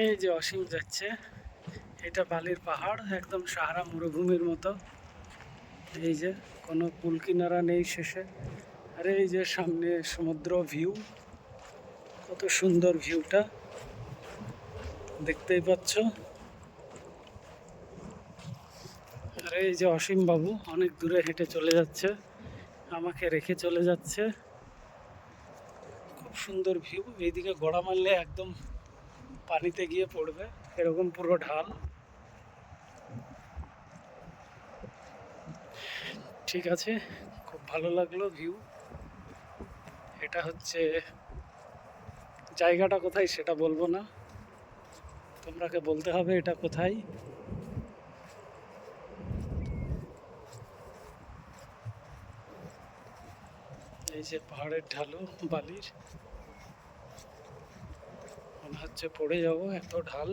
এই যে অসীম যাচ্ছে, এটা বালির পাহাড়, একদম সাহারা মরুভূমির মতো। এই যে কোনো কুল কিনারা নেই শেষে। আর এই যে সামনে সমুদ্র ভিউ কত সুন্দর ভিউটা দেখতেই পাচ্ছ। আর এই যে অসীম বাবু, অনেক দূরে হেঁটে চলে যাচ্ছে, আমাকে রেখে চলে যাচ্ছে। খুব সুন্দর ভিউ এইদিকে গড়া মারলে একদম পানিতে গিয়ে পড়বে, এরকম পুরো ঢাল। ঠিক আছে, খুব ভালো লাগল ভিউ এটা হচ্ছে জায়গাটা কোথায় সেটা বলব না। তোমরাকে বলতে হবে এটা কোথায়। এই যে পাহাড়ের ঢালু, বালির। মনে হচ্ছে পড়ে যাব এত ঢাল।